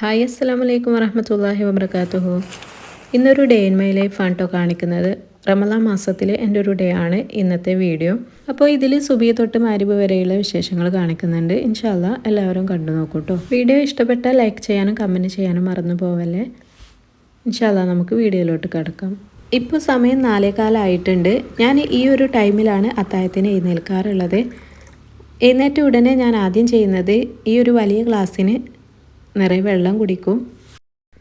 Hi അസ്സാം വലൈക്കും വറഹമത്തല്ലാഹി വബർക്കാത്തുഹു ഇന്നൊരു ഡേ ഇൻ മൈ ലൈഫ് ആണ് കേട്ടോ കാണിക്കുന്നത്. റമലാ മാസത്തിലെ എന്റെ ഒരു ഡേ ആണ് ഇന്നത്തെ വീഡിയോ അപ്പോൾ ഇതിൽ സുബിയ തൊട്ട് മാരിബ് വരെയുള്ള വിശേഷങ്ങൾ കാണിക്കുന്നുണ്ട്. ഇൻഷാല്ല എല്ലാവരും കണ്ടു നോക്കൂ കേട്ടോ വീഡിയോ ഇഷ്ടപ്പെട്ടാൽ ലൈക്ക് ചെയ്യാനും കമന്റ് ചെയ്യാനും മറന്നു പോവല്ലേ? ഇൻഷാല്ല നമുക്ക് വീഡിയോയിലോട്ട് കിടക്കാം. ഇപ്പോൾ സമയം നാലേകാലായിട്ടുണ്ട്. ഞാൻ ഈ ഒരു ടൈമിലാണ് അത്തായത്തിന് എഴുന്നേൽക്കാറുള്ളത്. എഴുന്നേറ്റ ഉടനെ ഞാൻ ആദ്യം ചെയ്യുന്നത് ഈ ഒരു വലിയ ഗ്ലാസ്സിന് നിറയെ വെള്ളം കുടിക്കും.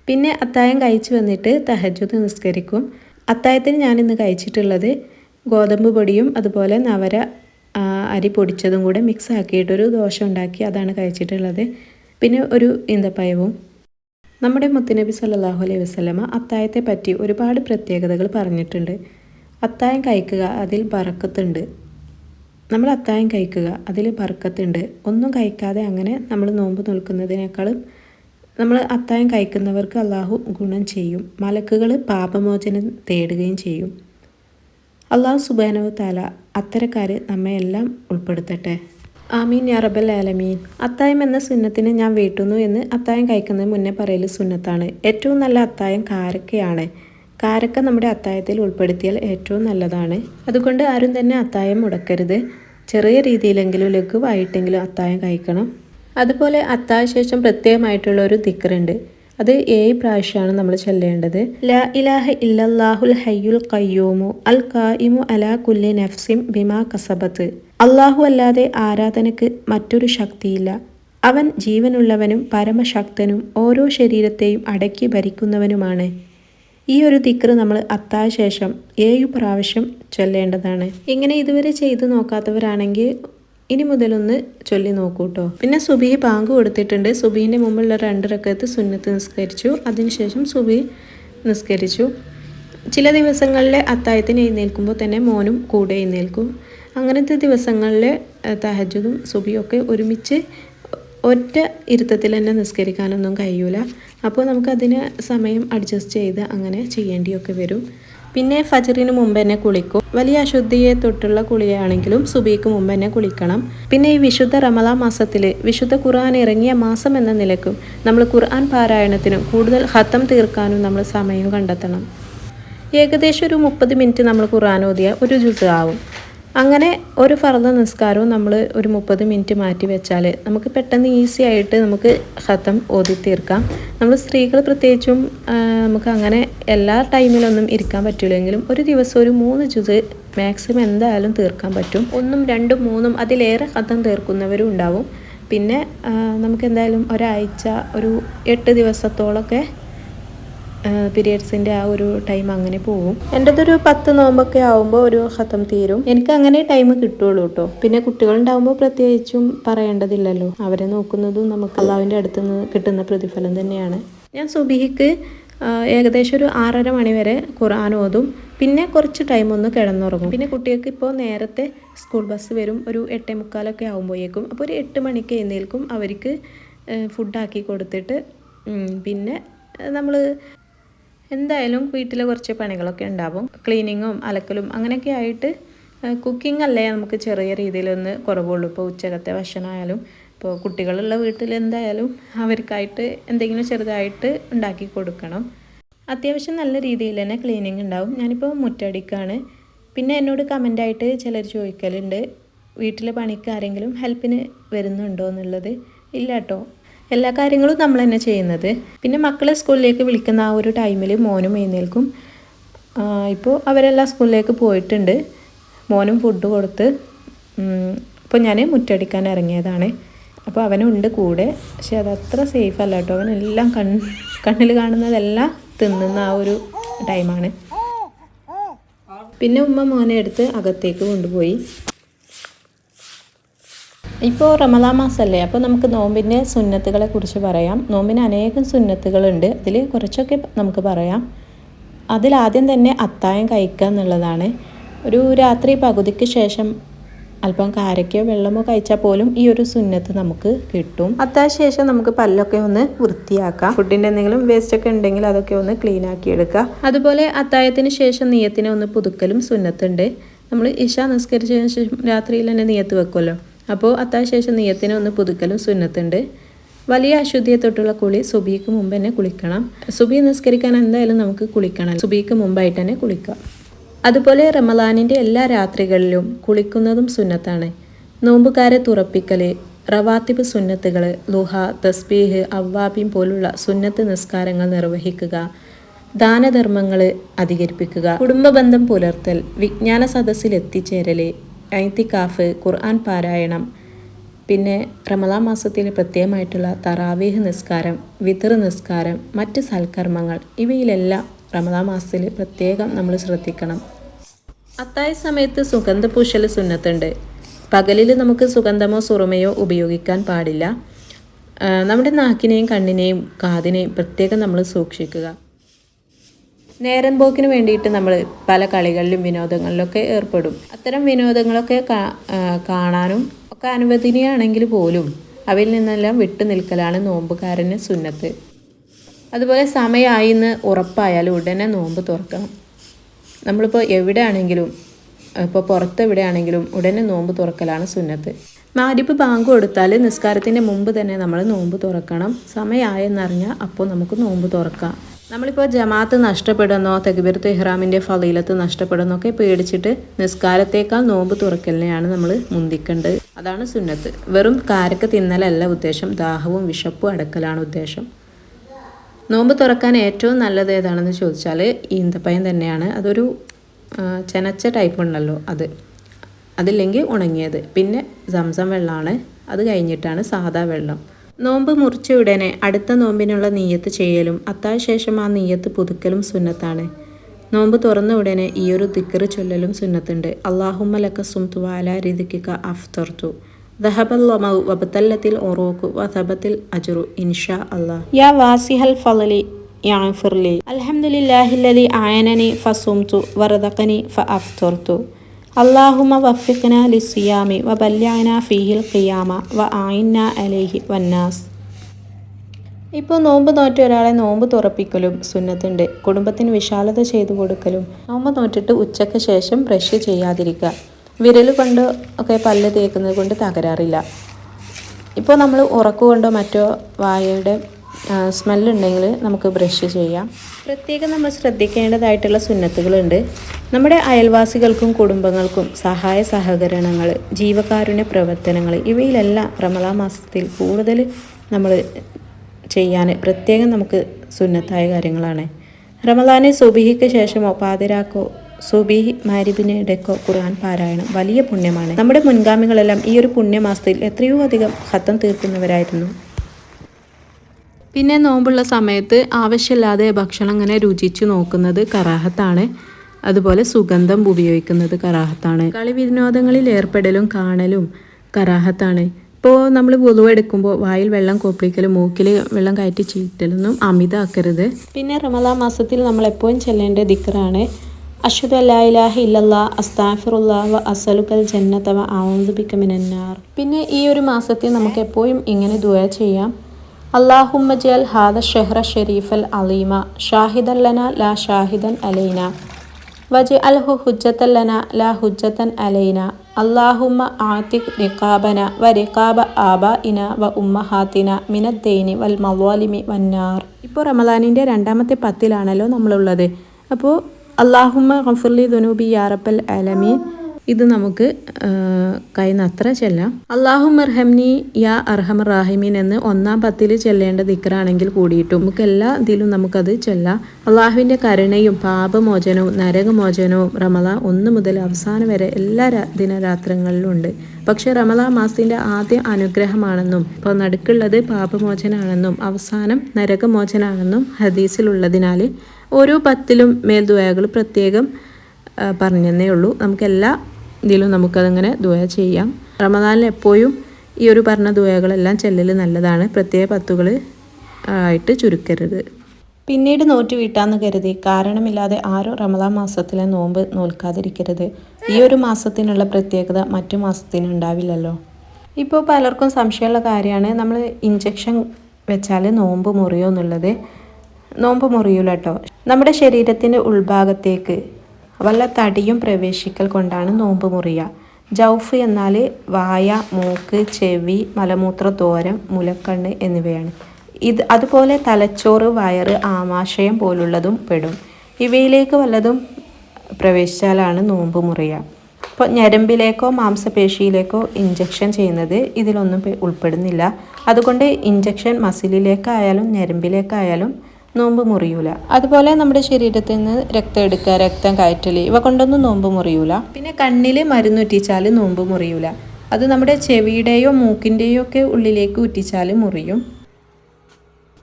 പിന്നെ അത്തായം കഴിച്ചു വന്നിട്ട് തഹജുദ് നിസ്കരിക്കും. അത്തായത്തിന് ഞാനിന്ന് കഴിച്ചിട്ടുള്ളത് ഗോതമ്പ് പൊടിയും അതുപോലെ നവര അരി പൊടിച്ചതും കൂടെ മിക്സ് ആക്കിയിട്ടൊരു ദോശ ഉണ്ടാക്കി അതാണ് കഴിച്ചിട്ടുള്ളത്. പിന്നെ ഒരു ഈന്തപ്പഴവും നമ്മുടെ മുത്തുനബി സല്ലല്ലാഹു അലൈഹി വസല്ലമ അത്തായത്തെ പറ്റി ഒരുപാട് പ്രത്യേകതകൾ പറഞ്ഞിട്ടുണ്ട്. അത്തായം കഴിക്കുക അതിൽ ബറക്കത്തുണ്ട്. നമ്മൾ അത്തായം കഴിക്കുക അതിൽ ബർക്കത്തുണ്ട് ഒന്നും കഴിക്കാതെ അങ്ങനെ നമ്മൾ നോമ്പ് നിൽക്കുന്നതിനേക്കാളും നമ്മൾ അത്തായം കഴിക്കുന്നവർക്ക് അള്ളാഹു ഗുണം ചെയ്യും. മലക്കുകൾ പാപമോചനം തേടുകയും ചെയ്യും. അള്ളാഹു സുബാനവ് താല അത്തരക്കാർ നമ്മെ എല്ലാം ഉൾപ്പെടുത്തട്ടെ. ആമീൻ യാ റബൽ ആലമീൻ. അത്തായം എന്ന സുന്നത്തിന് ഞാൻ വീട്ടുന്നു എന്ന് അത്തായം കഴിക്കുന്നതിന് മുന്നേ പറയൽ സുന്നത്താണ്. ഏറ്റവും നല്ല അത്തായം കാരക്കയാണ്. കാരക്ക നമ്മുടെ അത്തായത്തിൽ ഉൾപ്പെടുത്തിയാൽ ഏറ്റവും നല്ലതാണ്. അതുകൊണ്ട് ആരും തന്നെ അത്തായം മുടക്കരുത്. ചെറിയ രീതിയിലെങ്കിലും ലഘുവായിട്ടെങ്കിലും അത്തായം കഴിക്കണം. അതുപോലെ അത്താശേഷം പ്രത്യേകമായിട്ടുള്ള ഒരു ദിക്കറുണ്ട് അത് ഏഴ് പ്രാവശ്യമാണ് നമ്മൾ ചൊല്ലേണ്ടത്. ലാ ഇലാഹ ഇല്ലല്ലാഹുൽ ഹയ്യുൽ ഖയ്യൂമു അൽ ഖായിമു അലാ കുല്ലി നഫ്സിം ബിമാ കസബത്ത്. അള്ളാഹു അല്ലാതെ ആരാധനക്ക് മറ്റൊരു ശക്തിയില്ല. അവൻ ജീവനുള്ളവനും പരമശക്തനും ഓരോ ശരീരത്തെയും അടക്കി ഭരിക്കുന്നവനുമാണ്. ഈ ഒരു ദിക്ർ നമ്മൾ അത്തായ ശേഷം ഏഴു പ്രാവശ്യം ചൊല്ലേണ്ടതാണ്. ഇങ്ങനെ ഇതുവരെ ചെയ്തു നോക്കാത്തവരാണെങ്കിൽ ഇനി മുതലൊന്ന് ചൊല്ലി നോക്കൂ കേട്ടോ പിന്നെ സുബി പാങ്ക് കൊടുത്തിട്ടുണ്ട്. സുബീന്റെ മുമ്പുള്ള രണ്ട് റക്കത്ത് സുന്നത്ത് നിസ്കരിച്ചു. അതിനുശേഷം സുബി നിസ്കരിച്ചു. ചില ദിവസങ്ങളിൽ അത്തായത്തിന് എഴുന്നേൽക്കുമ്പോൾ തന്നെ മോനും കൂടെ എഴുന്നേൽക്കും. അങ്ങനത്തെ ദിവസങ്ങളിൽ തഹജുദും സുബിയൊക്കെ ഒരുമിച്ച് ഒറ്റ ഇരുത്തത്തിൽ തന്നെ നിസ്കരിക്കാനൊന്നും കഴിയൂല. അപ്പോൾ നമുക്കതിന് സമയം അഡ്ജസ്റ്റ് ചെയ്ത് അങ്ങനെ ചെയ്യേണ്ടിയൊക്കെ വരും. പിന്നെ ഫജറിന് മുമ്പ് തന്നെ കുളിക്കും. വലിയ അശുദ്ധിയെ തൊട്ടുള്ള കുളിയാണെങ്കിലും സുബിക്ക് മുമ്പ് തന്നെ കുളിക്കണം. പിന്നെ ഈ വിശുദ്ധ റമല മാസത്തിൽ വിശുദ്ധ ഖുർആൻ ഇറങ്ങിയ മാസം എന്ന നിലക്കും നമ്മൾ ഖുർആൻ പാരായണത്തിനും കൂടുതൽ ഹത്തം തീർക്കാനും നമ്മൾ സമയം കണ്ടെത്തണം. ഏകദേശം ഒരു മുപ്പത് മിനിറ്റ് നമ്മൾ ഖുർആൻ ഓതിയ ഒരു ജുസ് ആവും അങ്ങനെ ഒരു ഫർദ നിസ്കാരവും നമ്മൾ ഒരു മുപ്പത് മിനിറ്റ് മാറ്റി വെച്ചാൽ നമുക്ക് പെട്ടെന്ന് ഈസി ആയിട്ട് നമുക്ക് ഹത്തം ഓതി തീർക്കാം. നമ്മൾ സ്ത്രീകൾ പ്രത്യേകിച്ചും നമുക്ക് അങ്ങനെ എല്ലാ ടൈമിലൊന്നും ഇരിക്കാൻ പറ്റില്ലെങ്കിലും ഒരു ദിവസം ഒരു മൂന്ന് ജുസ് മാക്സിമം എന്തായാലും തീർക്കാൻ പറ്റും. ഒന്നും രണ്ടും മൂന്നും അതിലേറെ ഹത്തം തീർക്കുന്നവരും ഉണ്ടാവും. പിന്നെ നമുക്ക് എന്തായാലും ഒരാഴ്ച ഒരു എട്ട് ദിവസത്തോളമൊക്കെ പീരിയഡ്സിന്റെ ആ ഒരു ടൈം അങ്ങനെ പോകും. എന്റെതൊരു പത്ത് നോമ്പൊക്കെ ആവുമ്പോൾ ഒരു ഹത്തം തീരും. എനിക്ക് അങ്ങനെ ടൈം കിട്ടുള്ളൂ കേട്ടോ പിന്നെ കുട്ടികളുണ്ടാവുമ്പോൾ പ്രത്യേകിച്ചും പറയേണ്ടതില്ലല്ലോ. അവരെ നോക്കുന്നതും നമുക്ക് അള്ളാവിന്റെ അടുത്ത് നിന്ന് കിട്ടുന്ന പ്രതിഫലം തന്നെയാണ്. ഞാൻ സുബിഹിക്ക് ഏകദേശം ഒരു ആറര മണി വരെ ഖുർആൻ ഓതും. പിന്നെ കുറച്ച് ടൈം ഒന്ന് കിടന്നുറങ്ങും. പിന്നെ കുട്ടികൾക്ക് ഇപ്പോൾ നേരത്തെ സ്കൂൾ ബസ് വരും. ഒരു എട്ടേ മുക്കാലൊക്കെ ആകുമ്പോഴേക്കും അപ്പോൾ ഒരു എട്ട് മണിക്ക് എഴുന്നേൽക്കും. അവർക്ക് ഫുഡാക്കി കൊടുത്തിട്ട് പിന്നെ നമ്മൾ എന്തായാലും വീട്ടിൽ കുറച്ച് പണികളൊക്കെ ഉണ്ടാവും. ക്ലീനിങ്ങും അലക്കലും അങ്ങനെയൊക്കെ ആയിട്ട് കുക്കിംഗ് അല്ലേ നമുക്ക് ചെറിയ രീതിയിലൊന്ന് കുറവുള്ളൂ. ഇപ്പോൾ ഉച്ചകത്തെ ഭക്ഷണമായാലും ഇപ്പോൾ കുട്ടികളുള്ള വീട്ടിൽ എന്തായാലും അവർക്കായിട്ട് എന്തെങ്കിലും ചെറുതായിട്ട് ഉണ്ടാക്കി കൊടുക്കണം. അത്യാവശ്യം നല്ല രീതിയിൽ തന്നെ ക്ലീനിങ് ഉണ്ടാവും. ഞാനിപ്പോൾ മുറ്റടിക്കാണ്. പിന്നെ എന്നോട് കമന്റായിട്ട് ചിലർ ചോദിക്കലുണ്ട് വീട്ടിലെ പണിക്ക് ആരെങ്കിലും ഹെൽപ്പിന് വരുന്നുണ്ടോ? എന്നുള്ളത്. ഇല്ല കേട്ടോ എല്ലാ കാര്യങ്ങളും നമ്മൾ തന്നെ ചെയ്യുന്നത്. പിന്നെ മക്കളെ സ്കൂളിലേക്ക് വിളിക്കുന്ന ആ ഒരു ടൈമിൽ മോനും എഴുന്നേൽക്കും. ഇപ്പോൾ അവരെല്ലാം സ്കൂളിലേക്ക് പോയിട്ടുണ്ട്. മോനും ഫുഡ് കൊടുത്ത് ഇപ്പോൾ ഞാൻ മുറ്റടിക്കാൻ ഇറങ്ങിയതാണ്. അപ്പോൾ അവനുണ്ട് കൂടെ. പക്ഷെ അതത്ര സേഫ് അല്ല കേട്ടോ. അവനെല്ലാം കൺ കണ്ണിൽ കാണുന്നതെല്ലാം തിന്നുന്ന ആ ഒരു ടൈമാണ് പിന്നെ ഉമ്മ മോനെ എടുത്ത് അകത്തേക്ക് കൊണ്ടുപോയി. ഇപ്പോൾ റമദാ മാസമല്ലേ അപ്പോൾ നമുക്ക് നോമ്പിന്റെ സുന്നത്തുകളെ കുറിച്ച് പറയാം. നോമ്പിന് അനേകം സുന്നത്തുകളുണ്ട്. അതിൽ കുറച്ചൊക്കെ നമുക്ക് പറയാം. അതിലാദ്യം തന്നെ അത്തായം കഴിക്കുക എന്നുള്ളതാണ്. ഒരു രാത്രി പകുതിക്ക് ശേഷം അല്പം കാരക്കയോ വെള്ളമോ കഴിച്ചാൽ പോലും ഈ ഒരു സുന്നത്ത് നമുക്ക് കിട്ടും. അത്തായ ശേഷം നമുക്ക് പല്ലൊക്കെ ഒന്ന് വൃത്തിയാക്കാം. ഫുഡിന്റെ എന്തെങ്കിലും വേസ്റ്റ് ഒക്കെ ഉണ്ടെങ്കിൽ അതൊക്കെ ഒന്ന് ക്ലീൻ ആക്കി എടുക്കുക. അതുപോലെ അത്തായത്തിന് ശേഷം നീയത്തിനെ ഒന്ന് പുതുക്കലും സുന്നത്തുണ്ട്. നമ്മൾ ഇഷ നിസ്കരിച്ചതിന് ശേഷം രാത്രിയിൽ തന്നെ നീയത്ത് വെക്കുമല്ലോ. അപ്പോൾ അത്താശേഷം നെയ്യത്തിന് ഒന്ന് പുതുക്കലും സുന്നത്തുണ്ട്. വലിയ അശുദ്ധിയെ തൊട്ടുള്ള കുളി സുബിക്ക് മുമ്പ് തന്നെ കുളിക്കണം. സുബി നിസ്കരിക്കാൻ എന്തായാലും നമുക്ക് കുളിക്കണം. സുബിക്ക് മുമ്പായിട്ട് തന്നെ കുളിക്കാം. അതുപോലെ റമലാനിന്റെ എല്ലാ രാത്രികളിലും കുളിക്കുന്നതും സുന്നത്താണ്. നോമ്പുകാരെ തുറപ്പിക്കൽ റവാത്തിബ് സുന്നത്തുകൾ ലുഹ തസ്ബീഹ് അവ്വാബിം പോലുള്ള സുന്നത്ത് നിസ്കാരങ്ങൾ നിർവഹിക്കുക. ദാനധർമ്മങ്ങൾ അധികരിപ്പിക്കുക. കുടുംബബന്ധം പുലർത്തൽ വിജ്ഞാന സദസ്സിൽ എത്തിച്ചേരൽ ഐത്തിക്കാഫ് ഖുർആൻ പാരായണം പിന്നെ റമദാൻ മാസത്തിൽ പ്രത്യേകമായിട്ടുള്ള തറാവീഹ് നിസ്കാരം വിതർ നിസ്കാരം മറ്റ് സൽക്കർമ്മങ്ങൾ ഇവയിലെല്ലാം റമദാൻ മാസത്തിൽ പ്രത്യേകം നമ്മൾ ശ്രദ്ധിക്കണം. അത്തായ സമയത്ത് സുഗന്ധ പൂശൽ സുന്നത്തുണ്ട്. പകലിൽ നമുക്ക് സുഗന്ധമോ സുറുമയോ ഉപയോഗിക്കാൻ പാടില്ല. നമ്മുടെ നാക്കിനെയും കണ്ണിനെയും കാതിനെയും പ്രത്യേകം നമ്മൾ സൂക്ഷിക്കുക. നേരം പോക്കിന് വേണ്ടിയിട്ട് നമ്മൾ പല കളികളിലും വിനോദങ്ങളിലൊക്കെ ഏർപ്പെടും. അത്തരം വിനോദങ്ങളൊക്കെ കാണാനും ഒക്കെ അനുവദനീയാണെങ്കിൽ പോലും അവയിൽ നിന്നെല്ലാം വിട്ടു നിൽക്കലാണ് നോമ്പുകാരന് സുന്നത്ത്. അതുപോലെ സമയമായി എന്ന് ഉറപ്പായാൽ ഉടനെ നോമ്പ് തുറക്കണം. നമ്മളിപ്പോൾ എവിടെയാണെങ്കിലും ഇപ്പോൾ പുറത്ത് എവിടെയാണെങ്കിലും ഉടനെ നോമ്പ് തുറക്കലാണ് സുന്നത്ത്. മാരിപ്പ് ബാങ്ക് കൊടുത്താൽ നിസ്കാരത്തിന്റെ മുമ്പ് തന്നെ നമ്മൾ നോമ്പ് തുറക്കണം. സമയമായെന്നറിഞ്ഞാൽ അപ്പോൾ നമുക്ക് നോമ്പ് തുറക്കാം. നമ്മളിപ്പോൾ ജമാഅത്ത് നഷ്ടപ്പെടുന്നോ തെഗ്ബിർത്ത് ഇഹ്റാമിന്റെ ഫലീലത്ത് നഷ്ടപ്പെടുന്നൊക്കെ പേടിച്ചിട്ട് നിസ്കാരത്തേക്കാൾ നോമ്പ് തുറക്കലിനെയാണ് നമ്മൾ മുന്തിക്കേണ്ടത്. അതാണ് സുന്നത്ത്. വെറും കാരക്ക തിന്നലല്ല ഉദ്ദേശം ദാഹവും വിശപ്പും അടക്കലാണ് ഉദ്ദേശം. നോമ്പ് തുറക്കാൻ ഏറ്റവും നല്ലത് ഏതാണെന്ന് ചോദിച്ചാൽ ഈന്തപ്പയം തന്നെയാണ്. അതൊരു ചെനച്ച ടൈപ്പ് ഉണ്ടല്ലോ അത്. അതില്ലെങ്കിൽ ഉണങ്ങിയത്. പിന്നെ സംസം വെള്ളമാണ്. അത് കഴിഞ്ഞിട്ടാണ് സാധാ വെള്ളം. നോമ്പ് മുറിച്ച ഉടനെ അടുത്ത നോമ്പിനുള്ള നീയത്ത് ചെയ്യലും അത്താഴശേഷം ആ നീയത്ത് പുതുക്കലും സുന്നത്താണ്. നോമ്പ് തുറന്ന ഉടനെ ഈയൊരു ദിക്കറ് ചൊല്ലലും സുന്നത്തുണ്ട്. അള്ളാഹുമലക്ക ലക്ക സുംതു രീതിക്ക് അഫ്തർത്തു അലഹമുല്ലാഹി അയനനി ഒറോക്കു വധബത്തിൽ അജുറു ഇൻഷാ അള്ളാഹ് യാ വാസിഹൽ ആയനനി ഫസുംതു വറദഖനി ഫ അഫ്തർത്തു അള്ളാഹുമ വഫിഖ്ന ലിസിയാമി വ ബല്യാന ഫിഹിൽ ഖിയാമ വ ആയിന്ന അലേഹി വന്നാസ്. ഇപ്പോൾ നോമ്പ് നോറ്റ ഒരാളെ നോമ്പ് തുറപ്പിക്കലും സുന്നത്തുണ്ട്. കുടുംബത്തിന് വിശാലത ചെയ്തു കൊടുക്കലും. നോമ്പ് നോറ്റിട്ട് ഉച്ചയ്ക്ക് ശേഷം ബ്രഷ് ചെയ്യാതിരിക്കുക. വിരൽ കൊണ്ട് ഒക്കെ പല്ല് തേക്കുന്നത് കൊണ്ട് തകരാറില്ല. ഇപ്പോൾ നമ്മൾ ഉറക്കുകൊണ്ടോ മറ്റോ വായയുടെ സ്മെല്ലുണ്ടെങ്കിൽ നമുക്ക് ബ്രഷ് ചെയ്യാം. പ്രത്യേകം നമ്മൾ ശ്രദ്ധിക്കേണ്ടതായിട്ടുള്ള സുന്നത്തുകളുണ്ട്. നമ്മുടെ അയൽവാസികൾക്കും കുടുംബങ്ങൾക്കും സഹായ സഹകരണങ്ങൾ ജീവകാരുണ്യ പ്രവർത്തനങ്ങൾ ഇവയിലെല്ലാം റമളാ മാസത്തിൽ കൂടുതൽ നമ്മൾ ചെയ്യാൻ പ്രത്യേകം നമുക്ക് സുന്നത്തായ കാര്യങ്ങളാണ്. റമദാനെ സുബിഹിക്ക് ശേഷമോ പാതിരാക്കോ സുബിഹി മാരിബിനിടയ്ക്കോ ഖുർആൻ പാരായണം വലിയ പുണ്യമാണ്. നമ്മുടെ മുൻഗാമികളെല്ലാം ഈ ഒരു പുണ്യമാസത്തിൽ എത്രയോ അധികം ഹത്തം തീർക്കുന്നവരായിരുന്നു. പിന്നെ നോമ്പുള്ള സമയത്ത് ആവശ്യമില്ലാതെ ഭക്ഷണം അങ്ങനെ രുചിച്ചു നോക്കുന്നത് കറാഹത്താണ്. അതുപോലെ സുഗന്ധം ഉപയോഗിക്കുന്നത് കറാഹത്താണ്. കളി വിനോദങ്ങളിൽ ഏർപ്പെടലും കാണലും കറാഹത്താണ്. ഇപ്പോൾ നമ്മൾ പൊതുവെ എടുക്കുമ്പോൾ വായിൽ വെള്ളം കോപ്പിക്കലും മൂക്കിൽ വെള്ളം കയറ്റി ചീറ്റലൊന്നും അമിതാക്കരുത് പിന്നെ റമദാ മാസത്തിൽ നമ്മൾ എപ്പോഴും ചെല്ലേണ്ട ദിക്കറാണ് അഷുദ് അല്ലാ ഇല്ലാ ഇല്ലല്ലാ അസ്താഫിറുല്ലാ വ അസലുക്കൽ ജന്നത്തവ വ ഔദു ബിക മിനന്നാർ പിന്നെ ഈ ഒരു മാസത്തിൽ നമുക്ക് എപ്പോഴും ഇങ്ങനെ ദുആ ചെയ്യാം. അള്ളാഹുമ്മ ജൽ ഹാദ ഷെഹ്റ ഷെരീഫൽ അലീമ ഷാഹിദല്ലന ലാ ഷാഹിദൻ അലൈന. വജ് അൽഹു ഹുജ്ജത്തല്ലന ലാ ഹുജ്ജത്തൻ അലൈന. അള്ളാഹുമ്മ ആത്തിഖ് റിക്കാബന വ റിക്കാബ ആബ ഇന വ ഉമ്മഹാത്തിന മിനദ്ദൈനി വൽ മവാലിമി വന്നാർ. ഇപ്പോൾ റമദാനിന്റെ രണ്ടാമത്തെ പത്തിലാണല്ലോ നമ്മളുള്ളത്. അപ്പോൾ അള്ളാഹുമ്മ ഗഫുർലി ദുനൂബി യാറപ്പൽ അലമീൻ ഇത് നമുക്ക് കഴിയുന്നത്ര ചെല്ലാം. അള്ളാഹു അർഹംനി യാ അർഹം റാഹിമീൻ എന്ന് ഒന്നാം പത്തിൽ ചെല്ലേണ്ട ദിക്റാണെങ്കിൽ കൂടിയിട്ടും. നമുക്ക് എല്ലാ ഇതിലും നമുക്കത് ചെല്ലാം. അള്ളാഹുവിന്റെ കരുണയും പാപമോചനവും നരകമോചനവും റമദാൻ ഒന്ന് മുതൽ അവസാനം വരെ എല്ലാ ദിനരാത്രങ്ങളിലും ഉണ്ട്. പക്ഷെ റമദാൻ മാസത്തിന്റെ ആദ്യ അനുഗ്രഹമാണെന്നും ഇപ്പോൾ നടുക്കുള്ളത് പാപമോചനാണെന്നും അവസാനം നരകമോചനാണെന്നും ഹദീസിലുള്ളതിനാൽ ഓരോ പത്തിലും മേൽദ്വയകൾ പ്രത്യേകം പറഞ്ഞതേ ഉള്ളൂ. നമുക്കെല്ലാ ഇതിലും നമുക്കതങ്ങനെ ദുയ ചെയ്യാം. റമദാനിൽ എപ്പോഴും ഈ ഒരു പറഞ്ഞ ദുയകളെല്ലാം ചെല്ലൽ നല്ലതാണ്. പ്രത്യേക പത്തുകൾ ആയിട്ട് ചുരുക്കരുത്. പിന്നീട് നോറ്റ് വീട്ടാന്ന് കരുതി. കാരണമില്ലാതെ ആരും റമദാൻ മാസത്തിലെ നോമ്പ് നോൽക്കാതിരിക്കരുത്. ഈ ഒരു മാസത്തിനുള്ള പ്രത്യേകത മറ്റു മാസത്തിന് ഉണ്ടാവില്ലല്ലോ. ഇപ്പോൾ പലർക്കും സംശയമുള്ള കാര്യമാണ്. നമ്മൾ ഇഞ്ചക്ഷൻ വെച്ചാൽ നോമ്പ് മുറിയോ എന്നുള്ളത്. നോമ്പ് മുറിയൂല കേട്ടോ നമ്മുടെ ശരീരത്തിന്റെ ഉൾഭാഗത്തേക്ക് വല്ല തടിയും പ്രവേശിക്കൽ കൊണ്ടാണ് നോമ്പ് മുറിയുക ജൗഫ് എന്നാൽ വായ മൂക്ക് ചെവി മലമൂത്ര തോരം മുലക്കണ്ണ് എന്നിവയാണ്. ഇത് അതുപോലെ തലച്ചോറ് വയറ് ആമാശയം പോലുള്ളതും പെടും. ഇവയിലേക്ക് വല്ലതും പ്രവേശിച്ചാലാണ് നോമ്പ് മുറിയുക ഇപ്പോൾ ഞരമ്പിലേക്കോ മാംസപേശിയിലേക്കോ ഇഞ്ചക്ഷൻ ചെയ്യുന്നത് ഇതിലൊന്നും ഉൾപ്പെടുന്നില്ല. അതുകൊണ്ട് ഇഞ്ചക്ഷൻ മസിലിലേക്കായാലും ഞരമ്പിലേക്കായാലും നോമ്പ് മുറിയൂല. അതുപോലെ നമ്മുടെ ശരീരത്തിൽ നിന്ന് രക്തം എടുക്കുക രക്തം കയറ്റൽ ഇവ കൊണ്ടൊന്നും നോമ്പ് മുറിയൂല. പിന്നെ കണ്ണിൽ മരുന്ന് ഉറ്റിച്ചാൽ നോമ്പ് മുറിയൂല. അത് നമ്മുടെ ചെവിയുടെയോ മൂക്കിന്റെയോ ഒക്കെ ഉള്ളിലേക്ക് ഉറ്റിച്ചാൽ മുറിയും.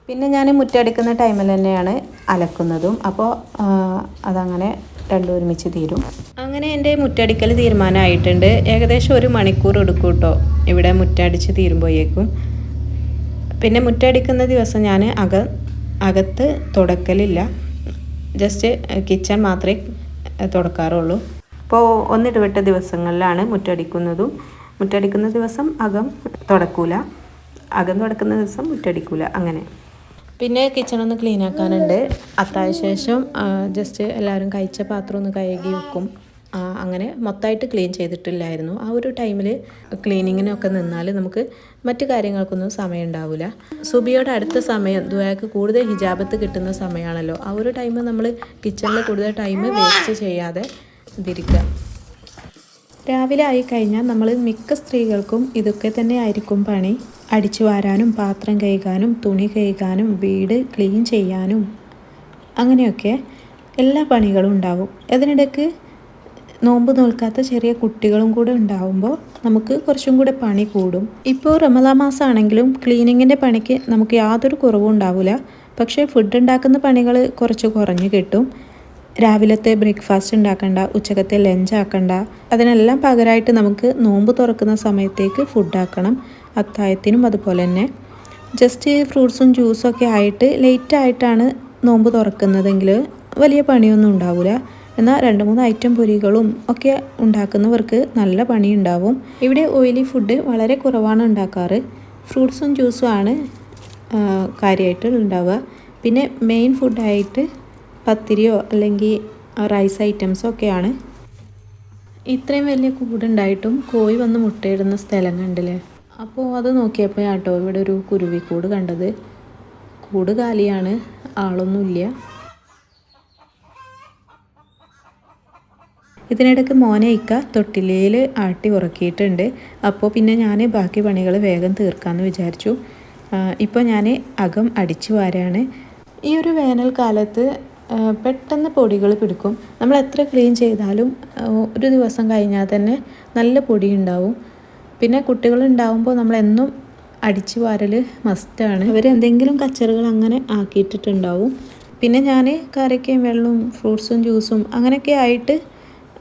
പിന്നെ ഞാൻ മുറ്റടിക്കുന്ന ടൈമിൽ തന്നെയാണ് അലക്കുന്നതും. അപ്പോൾ അതങ്ങനെ രണ്ടും ഒരുമിച്ച് തീരും. അങ്ങനെ എന്റെ മുറ്റടിക്കൽ തീരുമാനമായിട്ടുണ്ട്. ഏകദേശം ഒരു മണിക്കൂർ എടുക്കും കേട്ടോ ഇവിടെ മുറ്റടിച്ച് തീരുമ്പോഴേക്കും പിന്നെ മുറ്റടിക്കുന്ന ദിവസം ഞാൻ അക അകത്ത് തുടക്കലില്ല. ജസ്റ്റ് കിച്ചൺ മാത്രമേ തുടക്കാറുള്ളൂ. ഇപ്പോൾ ഒന്നിടവിട്ട ദിവസങ്ങളിലാണ് മുറ്റടിക്കുന്നതും. മുറ്റടിക്കുന്ന ദിവസം അകം തുടക്കൂല. അകം തുടക്കുന്ന ദിവസം മുറ്റടിക്കൂല. അങ്ങനെ. പിന്നെ കിച്ചൺ ഒന്ന് ക്ലീൻ ആക്കാനുണ്ട്. അത്താഴ ശേഷം ജസ്റ്റ് എല്ലാവരും കഴിച്ച പാത്രം ഒന്ന് കഴുകി വെക്കും. അങ്ങനെ മൊത്തമായിട്ട് ക്ലീൻ ചെയ്തിട്ടില്ലായിരുന്നു. ആ ഒരു ടൈമിൽ ക്ലീനിങ്ങിനൊക്കെ നിന്നാൽ നമുക്ക് മറ്റു കാര്യങ്ങൾക്കൊന്നും സമയം ഉണ്ടാവില്ല സുബിയോട് അടുത്ത സമയം ദുബായക്ക് കൂടുതൽ ഹിജാബത്ത് കിട്ടുന്ന സമയമാണല്ലോ ആ ഒരു ടൈം നമ്മൾ കിച്ചണിൽ കൂടുതൽ ടൈം വേസ്റ്റ് ചെയ്യാതെ ഇതിരിക്കുക രാവിലെ ആയി കഴിഞ്ഞാൽ നമ്മൾ മിക്ക സ്ത്രീകൾക്കും ഇതൊക്കെ തന്നെ ആയിരിക്കും പണി. അടിച്ചു വാരാനും പാത്രം കഴുകാനും തുണി കഴുകാനും വീട് ക്ലീൻ ചെയ്യാനും അങ്ങനെയൊക്കെ എല്ലാ പണികളും ഉണ്ടാവും. അതിനിടയ്ക്ക് നോമ്പ് നോൽക്കാത്ത ചെറിയ കുട്ടികളും കൂടെ ഉണ്ടാവുമ്പോൾ നമുക്ക് കുറച്ചും കൂടെ പണി കൂടും. ഇപ്പോൾ റമദാ മാസമാണെങ്കിലും ക്ലീനിങ്ങിന്റെ പണിക്ക് നമുക്ക് യാതൊരു കുറവും ഉണ്ടാവില്ല. പക്ഷേ ഫുഡ് ഉണ്ടാക്കുന്ന പണികൾ കുറച്ച് കുറഞ്ഞു കിട്ടും. രാവിലത്തെ ബ്രേക്ക്ഫാസ്റ്റ് ഉണ്ടാക്കണ്ട ഉച്ചക്കത്തെ ലഞ്ച് ആക്കണ്ട. അതിനെല്ലാം പകരമായിട്ട് നമുക്ക് നോമ്പ് തുറക്കുന്ന സമയത്തേക്ക് ഫുഡ് ആക്കണം. അത്തായത്തിനും അതുപോലെ തന്നെ. ജസ്റ്റ് ഫ്രൂട്ട്സും ജ്യൂസും ഒക്കെ ആയിട്ട് ലേറ്റ് ആയിട്ടാണ് നോമ്പ് തുറക്കുന്നതെങ്കിൽ വലിയ പണിയൊന്നും ഉണ്ടാവില്ല. എന്നാൽ രണ്ട് മൂന്ന് ഐറ്റം പൊരികളും ഒക്കെ ഉണ്ടാക്കുന്നവർക്ക് നല്ല പണി ഉണ്ടാവും ഇവിടെ ഓയിലി ഫുഡ് വളരെ കുറവാണ് ഉണ്ടാക്കാറ്. ഫ്രൂട്ട്സും ജ്യൂസും ആണ് കാര്യമായിട്ട് ഉണ്ടാവുക. പിന്നെ മെയിൻ ഫുഡായിട്ട് പത്തിരിയോ അല്ലെങ്കിൽ റൈസ് ഐറ്റംസോ ഒക്കെയാണ് ഇത്രയും വലിയ കൂടുണ്ടായിട്ടും കോഴി വന്ന് മുട്ടയിടുന്ന സ്ഥലം കണ്ടില്ലേ? അപ്പോൾ അത് നോക്കിയപ്പോൾ ആട്ടോ ഇവിടെ ഒരു കുരുവിക്കൂട് കണ്ടത്. കൂട് കാലിയാണ് ആളൊന്നുമില്ല. ഇതിനിടയ്ക്ക് മോനെ ഇക്ക തൊട്ടിലയിൽ ആട്ടി ഉറക്കിയിട്ടുണ്ട്. അപ്പോൾ പിന്നെ ഞാൻ ബാക്കി പണികൾ വേഗം തീർക്കാമെന്ന് വിചാരിച്ചു. ഇപ്പോൾ ഞാൻ അകം അടിച്ചു വാരാണ്. ഈ ഒരു വേനൽക്കാലത്ത് പെട്ടെന്ന് പൊടികൾ പിടിക്കും. നമ്മൾ എത്ര ക്ലീൻ ചെയ്താലും ഒരു ദിവസം കഴിഞ്ഞാൽ തന്നെ നല്ല പൊടി ഉണ്ടാവും. പിന്നെ കുട്ടികൾ ഉണ്ടാവുമ്പോൾ നമ്മൾ എന്നും അടിച്ചു വാരൽ മസ്റ്റാണ് അവർ എന്തെങ്കിലും കച്ചറുകൾ അങ്ങനെ ആക്കിയിട്ടിട്ടുണ്ടാവും. പിന്നെ ഞാൻ കറിക്കയും വെള്ളവും ഫ്രൂട്ട്സും ജ്യൂസും അങ്ങനെയൊക്കെ ആയിട്ട്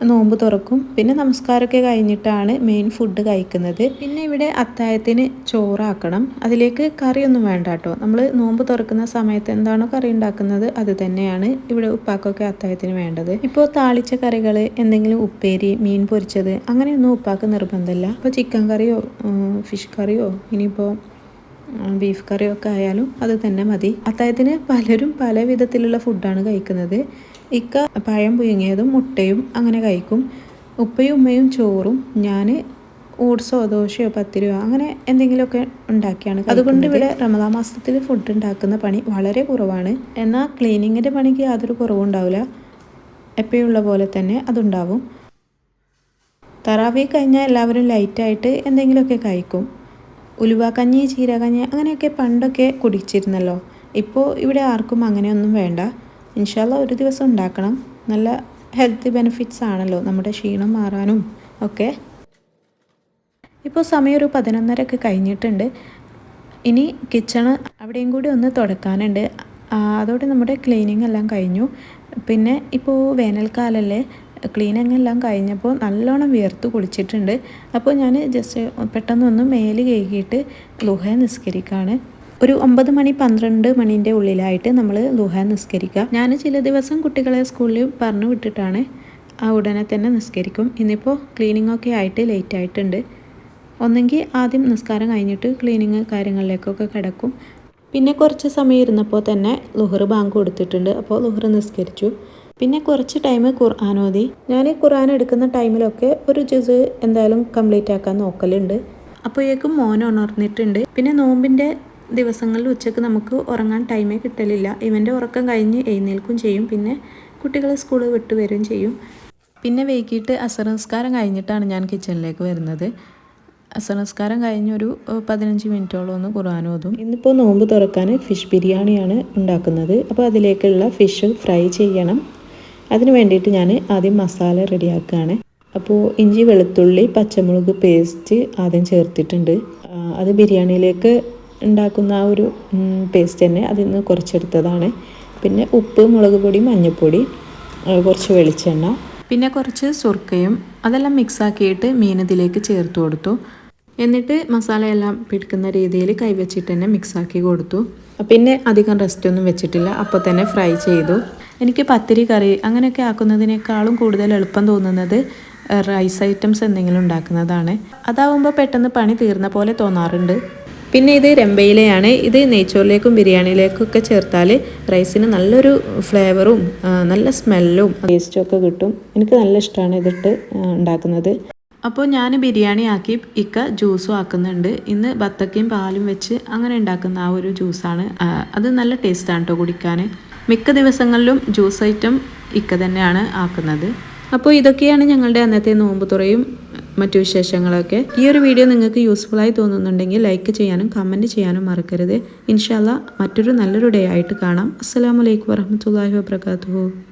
നോമ്പ് തുറക്കും. പിന്നെ നമസ്കാരമൊക്കെ കഴിഞ്ഞിട്ടാണ് മെയിൻ ഫുഡ് കഴിക്കുന്നത്. പിന്നെ ഇവിടെ അത്തായത്തിന് ചോറാക്കണം. അതിലേക്ക് കറിയൊന്നും വേണ്ട കേട്ടോ. നമ്മൾ നോമ്പ് തുറക്കുന്ന സമയത്ത് എന്താണോ കറി ഉണ്ടാക്കുന്നത് അത് തന്നെയാണ് ഇവിടെ ഉപ്പാക്കൊക്കെ അത്തായത്തിന് വേണ്ടത്. ഇപ്പോൾ താളിച്ച കറികൾ എന്തെങ്കിലും ഉപ്പേരി മീൻ പൊരിച്ചത് അങ്ങനെയൊന്നും ഉപ്പാക്ക് നിർബന്ധമില്ല ഇപ്പോൾ ചിക്കൻ കറിയോ ഫിഷ് കറിയോ ഇനിയിപ്പോൾ ബീഫ് കറിയൊക്കെ ആയാലും അത് തന്നെ മതി. അത്തായത്തിന് പലരും പല വിധത്തിലുള്ള ഫുഡാണ് കഴിക്കുന്നത്. ഇക്ക പഴം പുഴുങ്ങിയതും മുട്ടയും അങ്ങനെ കഴിക്കും. ഉപ്പയും ഉമ്മയും ചോറും ഞാൻ ഓട്സോ ദോശയോ പത്തിരിയോ അങ്ങനെ എന്തെങ്കിലുമൊക്കെ ഉണ്ടാക്കിയാണ്. അതുകൊണ്ട് ഇവിടെ റമദാ മാസത്തിൽ ഫുഡ് ഉണ്ടാക്കുന്ന പണി വളരെ കുറവാണ്. എന്നാൽ ക്ലീനിങ്ങിന്റെ പണിക്ക് യാതൊരു കുറവും ഉണ്ടാവില്ല. എപ്പോഴുള്ള പോലെ തന്നെ അതുണ്ടാവും. തറാവി കഴിഞ്ഞാൽ എല്ലാവരും ലൈറ്റായിട്ട് എന്തെങ്കിലുമൊക്കെ കഴിക്കും. ഉലുവ കഞ്ഞി ചീരകഞ്ഞി അങ്ങനെയൊക്കെ പണ്ടൊക്കെ കുടിച്ചിരുന്നല്ലോ. ഇപ്പോൾ ഇവിടെ ആർക്കും അങ്ങനെയൊന്നും വേണ്ട. ഇൻഷാല്ല ഒരു ദിവസം ഉണ്ടാക്കണം. നല്ല ഹെൽത്ത് ബെനിഫിറ്റ്സ് ആണല്ലോ നമ്മുടെ ക്ഷീണം മാറാനും ഒക്കെ. ഇപ്പോൾ സമയം ഒരു പതിനൊന്നരയൊക്കെ കഴിഞ്ഞിട്ടുണ്ട്. ഇനി കിച്ചണ് അവിടെയും കൂടി ഒന്ന് തുടക്കാനുണ്ട്. അതോടെ നമ്മുടെ ക്ലീനിങ് എല്ലാം കഴിഞ്ഞു. പിന്നെ ഇപ്പോൾ വേനൽക്കാലല്ലേ. ക്ലീനിങ് എല്ലാം കഴിഞ്ഞപ്പോൾ നല്ലോണം വിയർത്ത് കുളിച്ചിട്ടുണ്ട്. അപ്പോൾ ഞാൻ ജസ്റ്റ് പെട്ടെന്നൊന്ന് മേൽ കഴുകിയിട്ട് ലുഹ നിസ്കരിക്കുകയാണ് ഒരു ഒമ്പത് മണി പന്ത്രണ്ട് മണിന്റെ ഉള്ളിലായിട്ട് നമ്മൾ ദുഹ നിസ്കരിക്കുക. ഞാൻ ചില ദിവസം കുട്ടികളെ സ്കൂളിൽ പറഞ്ഞു വിട്ടിട്ടാണ് ആ ഉടനെ തന്നെ നിസ്കരിക്കും. ഇന്നിപ്പോൾ ക്ലീനിങ് ഒക്കെ ആയിട്ട് ലേറ്റ് ആയിട്ടുണ്ട്. ഒന്നെങ്കിൽ ആദ്യം നിസ്കാരം കഴിഞ്ഞിട്ട് ക്ലീനിങ് കാര്യങ്ങളിലേക്കൊക്കെ കിടക്കും. പിന്നെ കുറച്ച് സമയം ഇരുന്നപ്പോൾ തന്നെ ലുഹർ ബാങ്ക് കൊടുത്തിട്ടുണ്ട്. അപ്പോൾ ലുഹർ നിസ്കരിച്ചു. പിന്നെ കുറച്ച് ടൈം ഖുർആൻ ഓതി. ഞാൻ ഖുർആൻ എടുക്കുന്ന ടൈമിലൊക്കെ ഒരു ജ്യൂസ് എന്തായാലും കംപ്ലീറ്റ് ആക്കാൻ നോക്കലുണ്ട്. അപ്പോഴേക്കും മോൻ ഉണർന്നിട്ടുണ്ട്. പിന്നെ നോമ്പിന്റെ ദിവസങ്ങളിൽ ഉച്ചയ്ക്ക് നമുക്ക് ഉറങ്ങാൻ ടൈമേ കിട്ടലില്ല. ഇവന്റെ ഉറക്കം കഴിഞ്ഞ് എഴുന്നേൽക്കും ചെയ്യും. പിന്നെ കുട്ടികളെ സ്കൂൾ വിട്ട് വരികയും ചെയ്യും. പിന്നെ വൈകിട്ട് അസർ നിസ്കാരം കഴിഞ്ഞിട്ടാണ് ഞാൻ കിച്ചണിലേക്ക് വരുന്നത്. അസർ നിസ്കാരം കഴിഞ്ഞൊരു പതിനഞ്ച് മിനിറ്റോളം ഒന്ന് ഖുർആൻ ഓതും. ഇന്നിപ്പോൾ നോമ്പ് തുറക്കാൻ ഫിഷ് ബിരിയാണിയാണ് ഉണ്ടാക്കുന്നത്. അപ്പോൾ അതിലേക്കുള്ള ഫിഷ് ഫ്രൈ ചെയ്യണം. അതിന് വേണ്ടിയിട്ട് ഞാൻ ആദ്യം മസാല റെഡിയാക്കുകയാണ് അപ്പോൾ ഇഞ്ചി വെളുത്തുള്ളി പച്ചമുളക് പേസ്റ്റ് ആദ്യം ചേർത്തിട്ടുണ്ട്. അത് ബിരിയാണിയിലേക്ക് ഉണ്ടാക്കുന്ന ആ ഒരു പേസ്റ്റ് തന്നെ അതിൽ നിന്ന് കുറച്ചെടുത്തതാണ്. പിന്നെ ഉപ്പ് മുളക് പൊടി മഞ്ഞൾപ്പൊടി കുറച്ച് വെളിച്ചെണ്ണ. പിന്നെ കുറച്ച് സുർക്കയും അതെല്ലാം മിക്സാക്കിയിട്ട് മീൻ ഇതിലേക്ക് ചേർത്ത് കൊടുത്തു. എന്നിട്ട് മസാലയെല്ലാം പിടിക്കുന്ന രീതിയിൽ കൈവച്ചിട്ട് തന്നെ മിക്സാക്കി കൊടുത്തു. പിന്നെ അധികം റെസ്റ്റ് ഒന്നും വെച്ചിട്ടില്ല. അപ്പോൾ തന്നെ ഫ്രൈ ചെയ്തു. എനിക്ക് പത്തിരി കറി അങ്ങനെയൊക്കെ ആക്കുന്നതിനേക്കാളും കൂടുതൽ എളുപ്പം തോന്നുന്നത് റൈസ് ഐറ്റംസ് എന്തെങ്കിലും ഉണ്ടാക്കുന്നതാണ്. അതാവുമ്പോൾ പെട്ടെന്ന് പണി തീർന്ന പോലെ തോന്നാറുണ്ട്. പിന്നെ ഇത് രമ്പയിലയാണ്. ഇത് നെയ്ച്ചോറിലേക്കും ബിരിയാണിയിലേക്കും ഒക്കെ ചേർത്താൽ റൈസിന് നല്ലൊരു ഫ്ലേവറും നല്ല സ്മെല്ലും ടേസ്റ്റും ഒക്കെ കിട്ടും. എനിക്ക് നല്ല ഇഷ്ടമാണ് ഇതിട്ട് ഉണ്ടാക്കുന്നത്. അപ്പോൾ ഞാൻ ബിരിയാണി ആക്കി ഇക്ക ജ്യൂസും ആക്കുന്നുണ്ട്. ഇന്ന് ബത്തക്കയും പാലും വെച്ച് അങ്ങനെ ഉണ്ടാക്കുന്ന ആ ഒരു ജ്യൂസാണ് അത് നല്ല ടേസ്റ്റാണ് കേട്ടോ കുടിക്കാൻ മിക്ക ദിവസങ്ങളിലും ജ്യൂസ് ഐറ്റം ഇക്ക തന്നെയാണ് ആക്കുന്നത്. അപ്പോൾ ഇതൊക്കെയാണ് ഞങ്ങളുടെ അന്നത്തെ നോമ്പ് തുറയും മറ്റു വിശേഷങ്ങളൊക്കെ. ഈ ഒരു വീഡിയോ നിങ്ങൾക്ക് യൂസ്ഫുൾ ആയി തോന്നുന്നുണ്ടെങ്കിൽ ലൈക്ക് ചെയ്യാനും കമന്റ് ചെയ്യാനും മറക്കരുത്. ഇൻഷാല്ല മറ്റൊരു നല്ലൊരു ഡേ ആയിട്ട് കാണാം. അസ്സാം വലൈക്കും വറഹമത്തല്ലാഹി വാബർക്കാത്തു